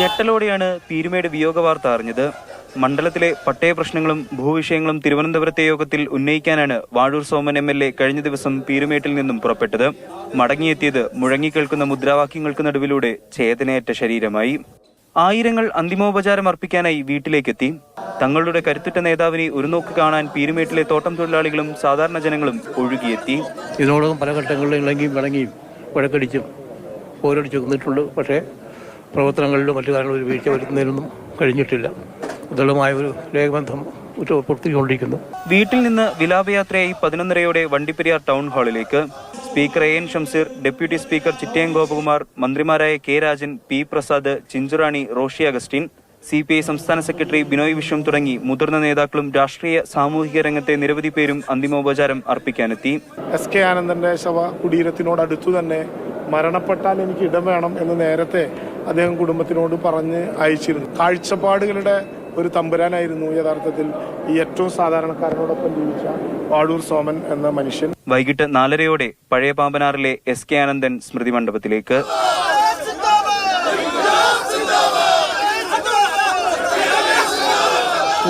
ഞെട്ടലോടെയാണ് പീരുമേട് വിയോഗ വാർത്ത അറിഞ്ഞത്. മണ്ഡലത്തിലെ പട്ടയ പ്രശ്നങ്ങളും ഭൂവിഷയങ്ങളും തിരുവനന്തപുരത്തെ യോഗത്തിൽ ഉന്നയിക്കാനാണ് Vazhoor Soman M L A കഴിഞ്ഞ ദിവസം പീരുമേട്ടിൽ നിന്നും പുറപ്പെട്ടത്. മടങ്ങിയെത്തിയത് മുഴങ്ങിക്കേൾക്കുന്ന മുദ്രാവാക്യങ്ങൾക്ക് നടുവിലൂടെ ചേതനയേറ്റ ശരീരമായി. ആയിരങ്ങൾ അന്തിമോപചാരം അർപ്പിക്കാനായി വീട്ടിലേക്കെത്തി. തങ്ങളുടെ കരുത്തുറ്റ നേതാവിനെ ഒരു നോക്ക് കാണാൻ പീരുമേട്ടിലെ തോട്ടം തൊഴിലാളികളും സാധാരണ ജനങ്ങളും ഒഴുകിയെത്തി. ഇതിനോടകം പല ഘട്ടങ്ങളിലും ഇളങ്ങിയും വിളങ്ങിയും വഴക്കടിച്ചും പോരടിച്ചു നിന്നിട്ടുണ്ട്. പക്ഷേ പ്രവർത്തനങ്ങളിലും മറ്റു കാര്യങ്ങളിലും ഒരു വീഴ്ച വരുത്തുന്നതിനൊന്നും കഴിഞ്ഞിട്ടില്ല. ദൃഢമായ ഒരു രേഖബന്ധം ഉറ്റപ്പെടുത്തിക്കൊണ്ടിരിക്കുന്നു. വീട്ടിൽ നിന്ന് വിലാപയാത്രയായി പതിനൊന്നരയോടെ വണ്ടിപ്പെരിയാർ ടൗൺ ഹാളിലേക്ക് speaker A N Shamseer deputy speaker Chittayam Gopakumar മന്ത്രിമാരായ K Rajan P Prasad Chinchurani Roshi Augustine C P I സംസ്ഥാന സെക്രട്ടറി ബിനോയ് വിശ്വം തുടങ്ങി മുതിർന്ന നേതാക്കളും രാഷ്ട്രീയ സാമൂഹിക രംഗത്തെ നിരവധി പേരും അന്തിമോപചാരം അർപ്പിക്കാനെത്തി. എസ് കെ ആനന്ദന്റെ ശവ കുടീരത്തിനോടടുത്തു തന്നെ മരണപ്പെട്ടാൽ എനിക്ക് ഇടം വേണം എന്ന് നേരത്തെ അദ്ദേഹം കുടുംബത്തിനോട് പറഞ്ഞ് അയച്ചിരുന്നു. കാഴ്ചപ്പാടുകളുടെ ഒരു തമ്പുരാനായിരുന്നു യഥാർത്ഥത്തിൽ ഈ ഏറ്റവും സാധാരണക്കാരനോടൊപ്പം ജീവിച്ച വാടൂർ സോമൻ എന്ന മനുഷ്യൻ. വൈകിട്ട് നാലരയോടെ പഴയ പാമ്പനാറിലെ എസ് കെ ആനന്ദൻ സ്മൃതി മണ്ഡപത്തിലേക്ക്.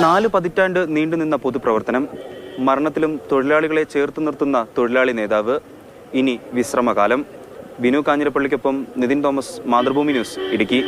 നാല് പതിറ്റാണ്ട് നീണ്ടുനിന്ന പൊതുപ്രവർത്തനം മരണത്തിലും തൊഴിലാളികളെ ചേർത്ത് നിർത്തുന്ന തൊഴിലാളി നേതാവ് ഇനി വിശ്രമകാലം. ബിനു കാഞ്ഞിരപ്പള്ളിക്കൊപ്പം നിതിൻ തോമസ് മാതൃഭൂമി ന്യൂസ് ഇടുക്കി